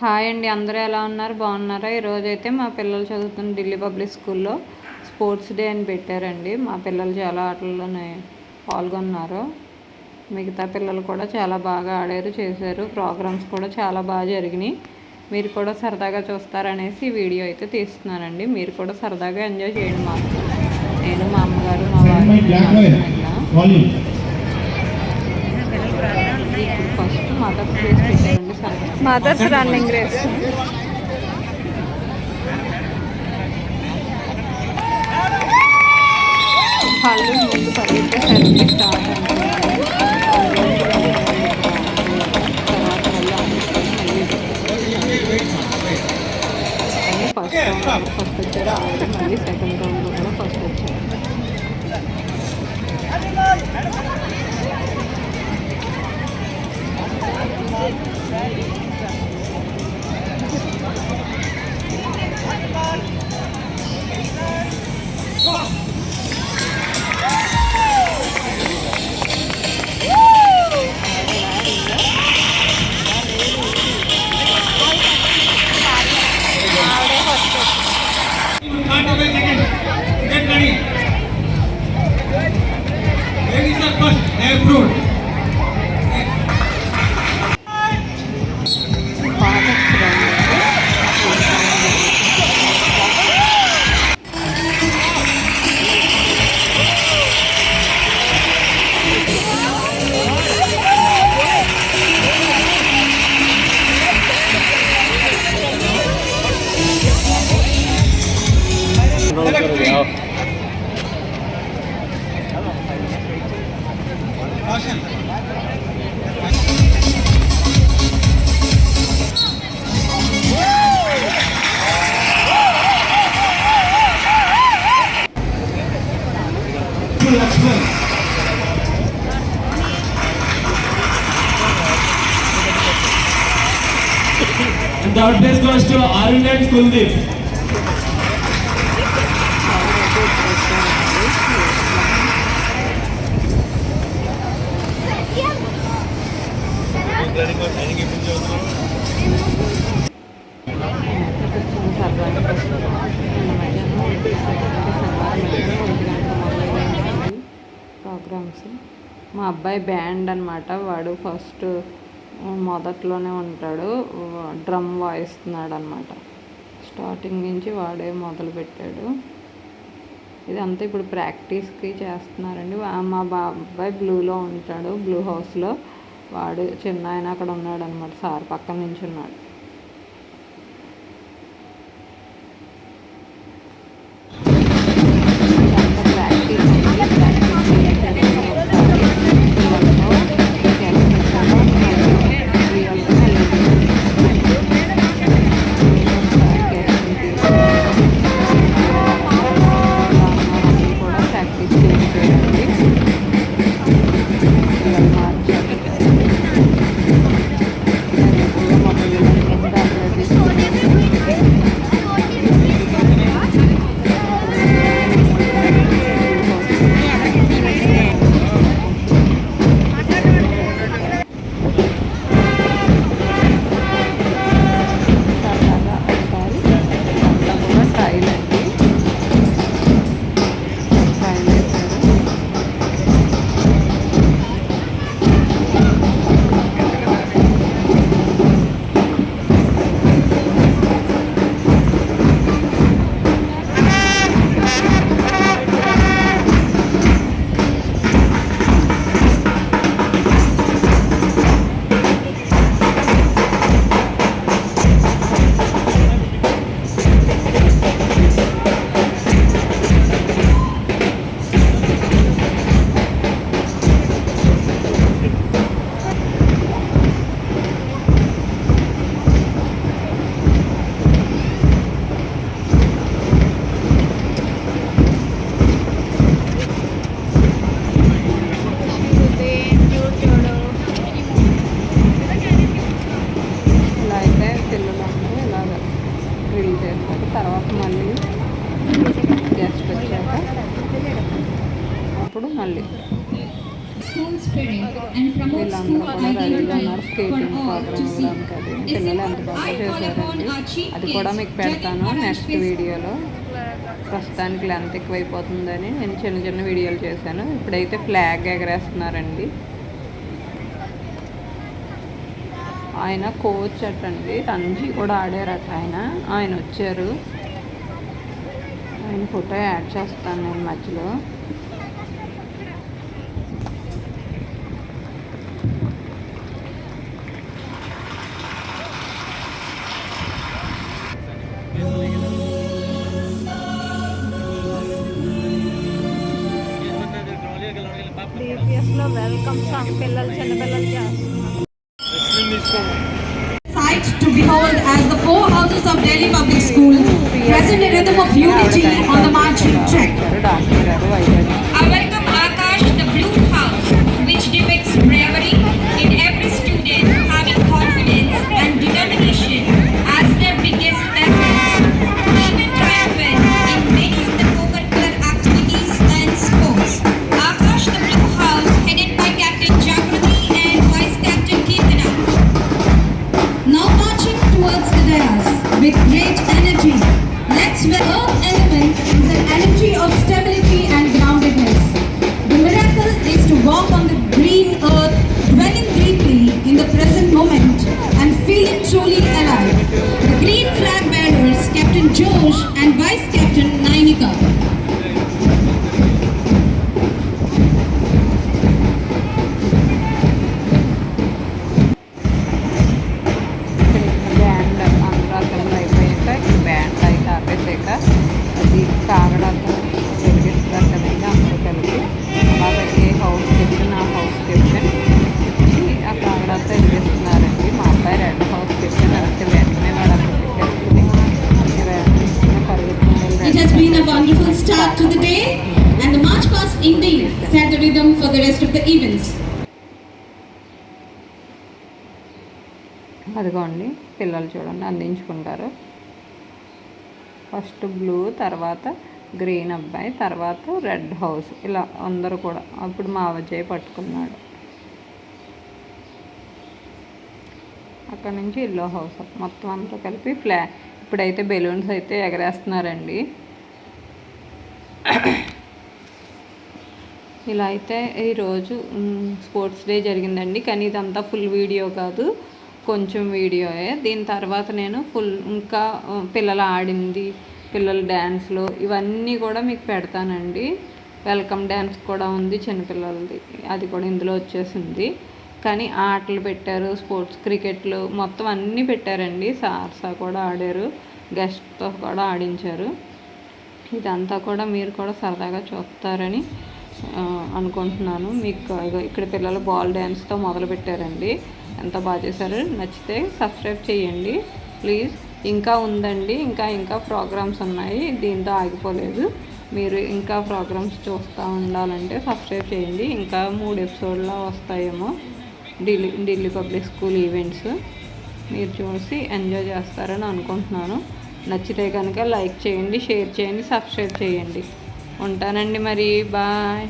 Hi అండి అందరూ ఎలా ఉన్నారు? బాగున్నారా? ఈరోజు అయితే మా పిల్లలు చదువుతున్న ఢిల్లీ పబ్లిక్ స్కూల్లో స్పోర్ట్స్ డే అని పెట్టారండి. మా పిల్లలు చాలా ఆటల్లోనే పాల్గొన్నారు. మిగతా పిల్లలు కూడా చాలా బాగా ఆడారు చేశారు. ప్రోగ్రామ్స్ కూడా చాలా బాగా జరిగినాయి. మీరు కూడా సరదాగా చూస్తారనేసి వీడియో అయితే తీస్తున్నానండి. మీరు కూడా సరదాగా ఎంజాయ్ చేయండి మాకు. నేను మా అమ్మగారు మా వారు first mother place mothers running race కళ్ళు ముందు పరిగెత్తేసరికి start first And third place goes to Arun and Kuldeep. Programmes. మా అబ్బాయి బ్యాండ్ అనమాట వాడు ఫస్ట్ మొదట్లోనే ఉంటాడు. డ్రమ్ వాయిస్తున్నాడు అనమాట స్టార్టింగ్ నుంచి వాడే మొదలు పెట్టాడు ఇదంతా ఇప్పుడు ప్రాక్టీస్కి చేస్తున్నారండి. మా బాబాయ్ బ్లూలో ఉంటాడు. బ్లూ హౌస్లో. వాడు చిన్న ఆయన అక్కడ ఉన్నాడు అనమాట సార్ పక్కన నుంచి ఉన్నాడు. Spirit and promote వీళ్ళందరూ school identity for all to see. అది I call upon our chief కూడా మీకు పెడతాను నెక్స్ట్ వీడియోలో. ప్రస్తుతానికి లెంత్ ఎక్కువైపోతుందని నేను చిన్న చిన్న వీడియోలు చేశాను. ఇప్పుడైతే ఫ్లాగ్ ఎగరేస్తున్నారండి. ఆయన కోచ్ అటండి. రంజీ కూడా ఆడారట ఆయన. ఆయన వచ్చారు. ఆయన ఫోటో యాడ్ చేస్తాను నేను మధ్యలో. Sight to behold as the four houses of Delhi Public School present a rhythm of unity on the great energy. Let's the earth element is an energy of stability and groundedness. The miracle is to walk on the green earth, dwelling deeply in the present moment and feeling truly alive. The green flag bearers, Captain Josh and Vice set the rhythm for the rest of the events. అదిగోండి పిల్లలు చూడండి అందించుకుంటారు. First blue తర్వాత green అబ్బాయి తర్వాత red house. ఇలా అందరూ కూడా అప్పుడు మా అవ్వజయ్య పట్టుకున్నాడు. అక్కడ నుంచి ఎల్లో హౌస్ మొత్తం అంతా కలిపి ఫ్లా ఇప్పుడైతే బెలూన్స్ అయితే ఎగరేస్తున్నారండి. ఇలా అయితే ఈరోజు స్పోర్ట్స్ డే జరిగిందండి. కానీ ఇదంతా ఫుల్ వీడియో కాదు కొంచెం వీడియోయే. దీని తర్వాత నేను ఫుల్ ఇంకా పిల్లలు ఆడింది పిల్లల డ్యాన్స్లు ఇవన్నీ కూడా మీకు పెడతానండి. వెల్కమ్ డ్యాన్స్ కూడా ఉంది చిన్నపిల్లలది అది కూడా ఇందులో వచ్చేసింది. కానీ ఆటలు పెట్టారు స్పోర్ట్స్ క్రికెట్లు మొత్తం అన్నీ పెట్టారండి. సార్సా కూడా ఆడారు గెస్ట్తో కూడా ఆడించారు. ఇదంతా కూడా మీరు కూడా సరదాగా చూస్తారని అనుకుంటున్నాను. మీకు ఇక్కడ పిల్లలు బాల్ డ్యాన్స్తో మొదలు పెట్టారండి. ఎంత బాగా చేశారు? నచ్చితే సబ్స్క్రైబ్ చేయండి. ప్లీజ్ ఇంకా ఉందండి. ఇంకా ఇంకా ప్రోగ్రామ్స్ ఉన్నాయి. దీంతో ఆగిపోలేదు. మీరు ఇంకా ప్రోగ్రామ్స్ చూస్తూ ఉండాలంటే సబ్స్క్రైబ్ చేయండి. ఇంకా మూడు ఎపిసోడ్లో వస్తాయేమో Delhi Delhi public school events మీరు చూసి ఎంజాయ్ చేస్తారని అనుకుంటున్నాను. నచ్చితే కనుక లైక్ చేయండి షేర్ చేయండి సబ్స్క్రైబ్ చేయండి. ఉంటానండి మరి బాయ్.